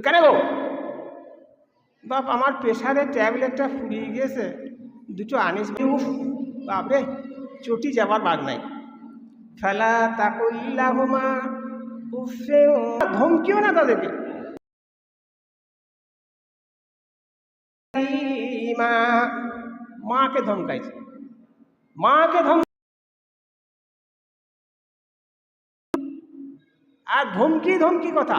কেন গো? বাপ, আমার প্রেশারের ট্যাবলেটটা ফুরিয়ে গিয়েছে। দুটো আনিস উফ, বাপরে, চটি যাবার বাগ নাই। ফেলা তাকুল্লাহুমা উফে ধমকিও না তাদেরকে। মা, মাকে ধমকাইছে। মাকে ধম আর ধমকি ধমকি কথা।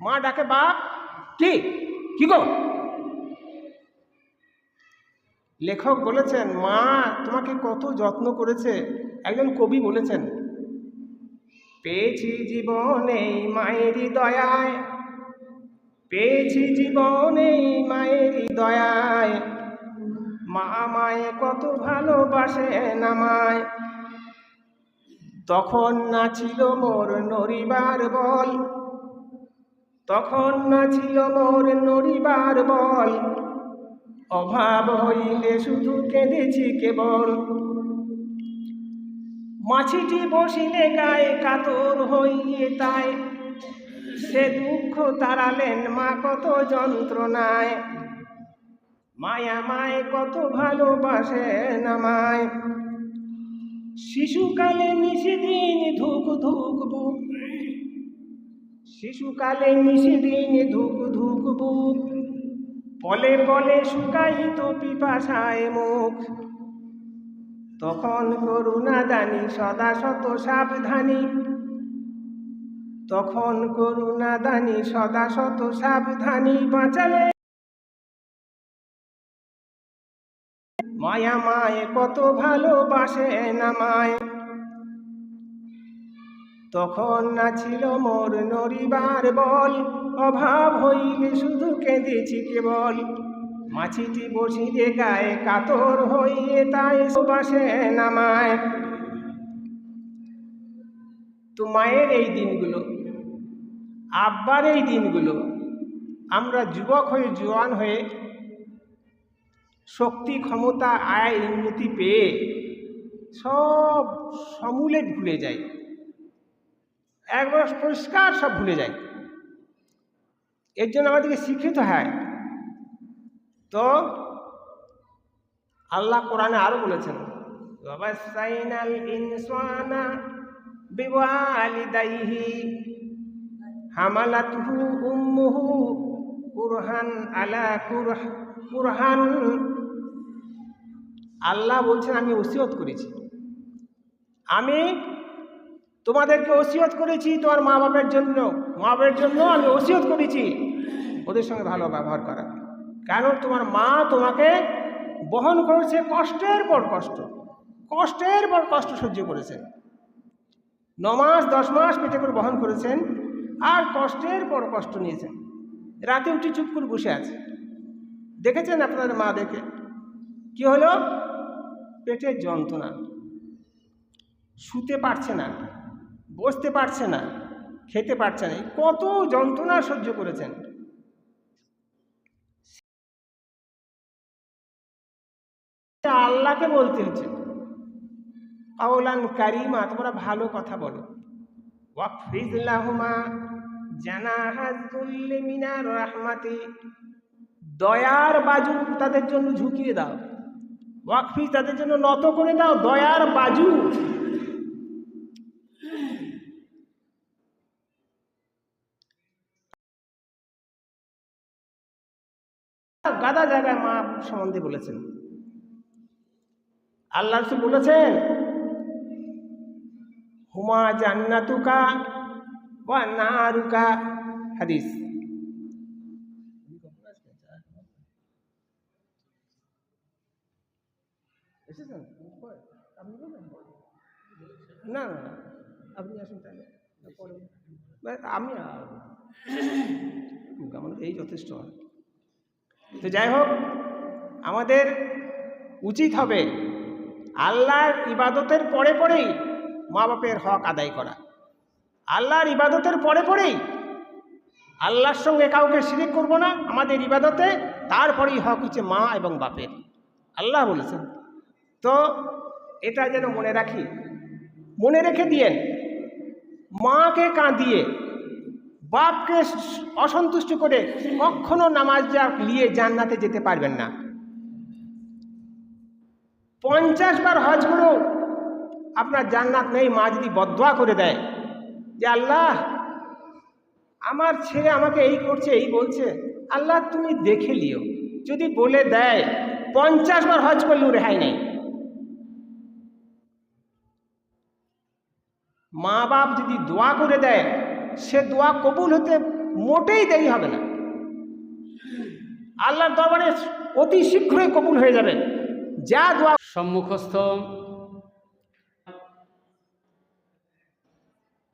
মা ডাকে, বাপ, কি? কি গো? লেখক বলেছেন, মা, তোমাকে কত যত্ন করেছে। একজন কবি বলেছেন, পেয়েছি জীবনে মায়েরই দয়ায়, পেয়েছি জীবনে মায়েরই দয়ায়। মা মায়ে কত ভালোবাসে নামায় তখন না ছিল মোর নরিবার বল তখন না ছিল মোর নড়িবার বল। অভাব হইলে শুধু কেঁদেছি কেবল। মাছিটি বসিলে গায়ে কাতর হইয়ে তাই সে দুঃখ তাড়ালেন মা কত যন্ত্রণায়। মায়া মায় কত ভালোবাসে নামায় শিশুকালে নিশিদিন ধুক ধুক বুক। শিশুকালে নিশিদিন ধুক ধুক বুক, পলে পলে শুকাইত পিপাসায় মুখ। তখন করুণা দানি সদা শত সাবধানী, তখন করুণা দানি সদা শত সাবধানী বাঁচালে। মায়া মায় কত ভালোবাসে না মায় তখন না ছিল মোর নরিবার বল, অভাব হইলে শুধু কেঁদেছি কেবল। মাছিটি বসিলে গায়ে কাতর হইয়ে তাই সুবাসে নামায়। তো মায়ের এই দিনগুলো, আব্বার এই দিনগুলো, আমরা যুবক হয়ে জোয়ান হয়ে শক্তি, ক্ষমতা, আয়, উন্নতি পেয়ে সব সমূলে ভুলে যাই। একবার পরিষ্কার সব ভুলে যায়। এর জন্য আমাদেরকে শিক্ষিত হয়। তো আল্লাহ কোরআনে আরও বলেছেন উম্মুহু কুরহান আলা কুরহ, কুরহান। আল্লাহ বলছেন, আমি ওসিয়ত করেছি। আমি তোমাদেরকে ওসিয়ত করেছি তোমার মা বাপের জন্য। মা বাপের জন্য আমি ওসিয়ত করেছি। ওদের সঙ্গে ভালো ব্যবহার করা। কারণ তোমার মা তোমাকে বহন করেছে কষ্টের পর কষ্ট। কষ্টের পর কষ্ট সহ্য করেছে। ন মাস, দশ মাস পেটে করে বহন করেছেন আর কষ্টের পর কষ্ট নিয়েছেন। রাতে উঠে চুপ করে বসে আছে। দেখেছেন আপনাদের মা দেখে? কি হলো? পেটের যন্ত্রণা। শুতে পারছে না। বসতে পারছে না, খেতে পারছে না কত যন্ত্রণা সহ্য করেছেন। আল্লাহকে বলতে হচ্ছে। কাউলান কারিমা তোমরা ভালো কথা বলো। ওয়াকফিজলাহুমা জানাহাজুল্লি মিনার রাহমাতি, দয়ার বাজু তাদের জন্য ঝুঁকিয়ে দাও। ওয়াকফিজ তাদের জন্য নত করে দাও, দয়ার বাজু। গাদা জায়গায় মা সম্বন্ধে বলেছেন। আল্লাহ রসুল বলেছেন, হুমা জান্নাতুকা ওয়া নারুকা। হাদিস। না না আপনি আসুন তাহলে। আমি এই যথেষ্ট হয়। তো যাই হোক, আমাদের উচিত হবে আল্লাহর ইবাদতের পরে পরেই মা বাপের হক আদায় করা। আল্লাহর ইবাদতের পরে পরেই আল্লাহর সঙ্গে কাউকে শিরিক করব না, আমাদের ইবাদতে তারপরেই হক হচ্ছে মা এবং বাপের। আল্লাহ বলেছেন। তো এটা যেন মনে রাখি। মনে রেখে দিয়েন, মাকে কাঁদিয়ে বাপকে অসন্তুষ্ট করে কখনো নামাজ নিয়ে জান্নাতে যেতে পারবেন না। পঞ্চাশ বার হজ করেও আপনার জান্নাত নেই, মা যদি বদোয়া করে দেয় যে, আল্লাহ, আমার ছেলে আমাকে এই করছে, এই বলছে। আল্লাহ, তুমি দেখে লিও যদি বলে দেয়, পঞ্চাশ বার হজ করলেও রেহাই নেই। মা বাপ যদি দোয়া করে দেয় সে দোয়া কবুল হতে মোটেই দেরি হবে না। আল্লাহর দরবারে অতি শীঘ্রই কবুল হয়ে যাবে। যা দোয়া সম্মুখস্থ